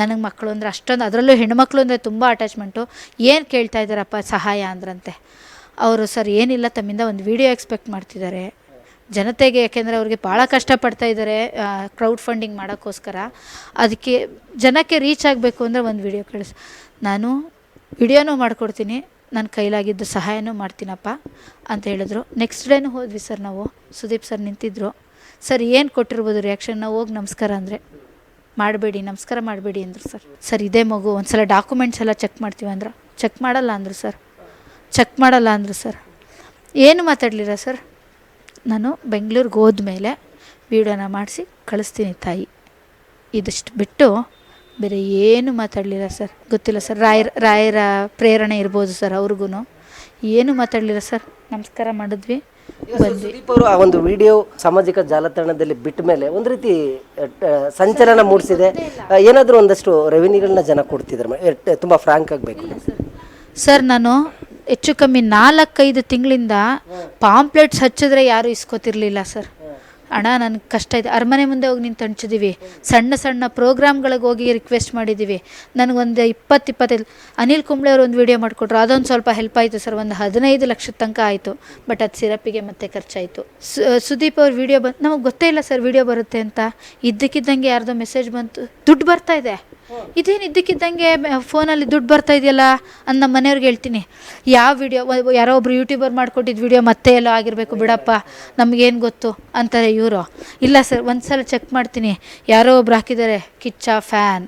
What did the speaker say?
ನನಗೆ ಮಕ್ಕಳು ಅಂದರೆ ಅಷ್ಟೊಂದು, ಅದರಲ್ಲೂ ಹೆಣ್ಮಕ್ಳು ಅಂದರೆ ತುಂಬ ಅಟ್ಯಾಚ್ಮೆಂಟು ಏನು ಕೇಳ್ತಾ ಇದ್ದಾರಪ್ಪ ಸಹಾಯ ಅಂದ್ರಂತೆ? ಅವರು, ಸರ್, ಏನಿಲ್ಲ, ತಮ್ಮಿಂದ ಒಂದು ವಿಡಿಯೋ ಎಕ್ಸ್ಪೆಕ್ಟ್ ಮಾಡ್ತಿದ್ದಾರೆ. ಜನತೆಗೆ, ಯಾಕೆಂದರೆ ಅವ್ರಿಗೆ ಭಾಳ ಕಷ್ಟಪಡ್ತಾ ಇದ್ದಾರೆ ಕ್ರೌಡ್ ಫಂಡಿಂಗ್ ಮಾಡೋಕ್ಕೋಸ್ಕರ. ಅದಕ್ಕೆ ಜನಕ್ಕೆ ರೀಚ್ ಆಗಬೇಕು ಅಂದರೆ ಒಂದು ವಿಡಿಯೋ ಕಳಿಸ್ ನಾನು ವಿಡಿಯೋನೂ ಮಾಡಿಕೊಡ್ತೀನಿ ನನ್ನ ಕೈಲಾಗಿದ್ದು ಸಹಾಯನೂ ಮಾಡ್ತೀನಪ್ಪ, ಅಂತ ಹೇಳಿದ್ರು. ನೆಕ್ಸ್ಟ್ ಡೇನೂ ಹೋದ್ವಿ ಸರ್ ನಾವು. ಸುದೀಪ್ ಸರ್ ನಿಂತಿದ್ದರು ಸರ್, ಏನು ಕೊಟ್ಟಿರ್ಬೋದು ರಿಯಾಕ್ಷನ್ ನಾವು ಹೋಗಿ ನಮಸ್ಕಾರ ಅಂದರೆ. ಮಾಡಬೇಡಿ, ನಮಸ್ಕಾರ ಮಾಡಬೇಡಿ ಅಂದರು ಸರ್. ಸರ್, ಇದೇ ಮಗು ಒಂದು ಸಲ ಡಾಕ್ಯುಮೆಂಟ್ಸ್ ಎಲ್ಲ ಚೆಕ್ ಮಾಡ್ತೀವಿ ಅಂದ್ರೆ. ಚೆಕ್ ಮಾಡಲ್ಲ ಅಂದರು ಸರ್. ಚೆಕ್ ಮಾಡಲ್ಲ ಅಂದರು ಸರ್. ಏನು ಮಾತಾಡಲಿಲ್ಲ ಸರ್? ನಾನು ಬೆಂಗಳೂರಿಗೆ ಹೋದ್ಮೇಲೆ ವೀಡಿಯೋನ ಮಾಡಿಸಿ ಕಳಿಸ್ತೀನಿ ತಾಯಿ. ಇದಿಷ್ಟು ಬಿಟ್ಟು ಬೇರೆ ಏನು ಮಾತಾಡಲಿಲ್ಲ ಸರ್? ಗೊತ್ತಿಲ್ಲ ಸರ್. ರಾಯರ ರಾಯರ ಪ್ರೇರಣೆ ಇರ್ಬೋದು ಸರ್ ಅವ್ರಿಗೂ ಏನು ಮಾತಾಡಲಿಲ್ಲ ಸರ್? ನಮಸ್ಕಾರ ಮಾಡಿದ್ವಿ ಬಂದ್ವಿ. ಸುದೀಪ್ ಅವರು ಆ ಒಂದು ವಿಡಿಯೋ ಸಾಮಾಜಿಕ ಜಾಲತಾಣದಲ್ಲಿ ಬಿಟ್ಟ ಮೇಲೆ ಒಂದು ರೀತಿ ಅಹ್, ಸಂಚಲನ ಮೂಡಿಸಿದೆ. ಏನಾದರೂ ಒಂದಷ್ಟು ರೆವಿನ್ಯೂಗಳನ್ನ ಜನ ಕೊಡ್ತಿದ್ರು? ತುಂಬ ಫ್ರಾಂಕ್ ಆಗಬೇಕು ಸರ್. ನಾನು ಹೆಚ್ಚು ಕಮ್ಮಿ ನಾಲ್ಕೈದು ತಿಂಗಳಿಂದ ಪಾಂಪ್ಲೆಟ್ಸ್ ಹಚ್ಚಿದ್ರೆ ಯಾರೂ ಇಸ್ಕೋತಿರ್ಲಿಲ್ಲ ಸರ್. ಅಣ್ಣ ನನಗೆ ಕಷ್ಟ ಇದೆ. ಅರಮನೆ ಮುಂದೆ ಹೋಗಿ ನೀನು ಹಂಚಿದ್ದೀವಿ ಸಣ್ಣ ಸಣ್ಣ ಪ್ರೋಗ್ರಾಮ್ಗಳಿಗೆ ಹೋಗಿ ರಿಕ್ವೆಸ್ಟ್ ಮಾಡಿದ್ದೀವಿ ನನಗೊಂದು ಇಪ್ಪತ್ತು ಇಪ್ಪತ್ತೈದು, ಅನಿಲ್ ಕುಂಬ್ಳೆ ಅವರು ಒಂದು ವೀಡಿಯೋ ಮಾಡಿಕೊಟ್ರು. ಅದೊಂದು ಸ್ವಲ್ಪ ಹೆಲ್ಪ್ ಆಯಿತು ಸರ್. ಒಂದು ಹದಿನೈದು ಲಕ್ಷದ ತನಕ ಆಯಿತು. ಬಟ್ ಅದು ಸಿರಪ್ಪಿಗೆ ಮತ್ತೆ ಖರ್ಚಾಯಿತು. ಸುದೀಪ್ ಅವ್ರ ವೀಡಿಯೋ ಬಂತು ನಮಗೆ ಗೊತ್ತೇ ಇಲ್ಲ ಸರ್ ವೀಡಿಯೋ ಬರುತ್ತೆ ಅಂತ. ಇದ್ದಕ್ಕಿದ್ದಂಗೆ ಯಾರ್ದೋ ಮೆಸೇಜ್ ಬಂತು. ದುಡ್ಡು ಬರ್ತಾ ಇದೆ. ಇದೇನು ಇದ್ದಕ್ಕಿದ್ದಂಗೆ ಫೋನಲ್ಲಿ ದುಡ್ಡು ಬರ್ತಾ ಇದೆಯಲ್ಲ ಅಂತ ನಮ್ಮ ಮನೆಯವ್ರಿಗೆ ಹೇಳ್ತೀನಿ. ಯಾವ ವಿಡಿಯೋ ಯಾರೋ ಒಬ್ರು ಯೂಟ್ಯೂಬರ್ ಮಾಡ್ಕೊಟ್ಟಿದ್ದು ವಿಡಿಯೋ ಮತ್ತೆ ಎಲ್ಲೋ ಆಗಿರಬೇಕು, ಬಿಡಪ್ಪ. ನಮಗೇನು ಗೊತ್ತು? ಅಂತಾರೆ ಇವರು. ಇಲ್ಲ ಸರ್ ಒಂದು ಸಲ ಚೆಕ್ ಮಾಡ್ತೀನಿ. ಯಾರೋ ಒಬ್ರು ಹಾಕಿದ್ದಾರೆ, ಕಿಚ್ಚ ಫ್ಯಾನ್.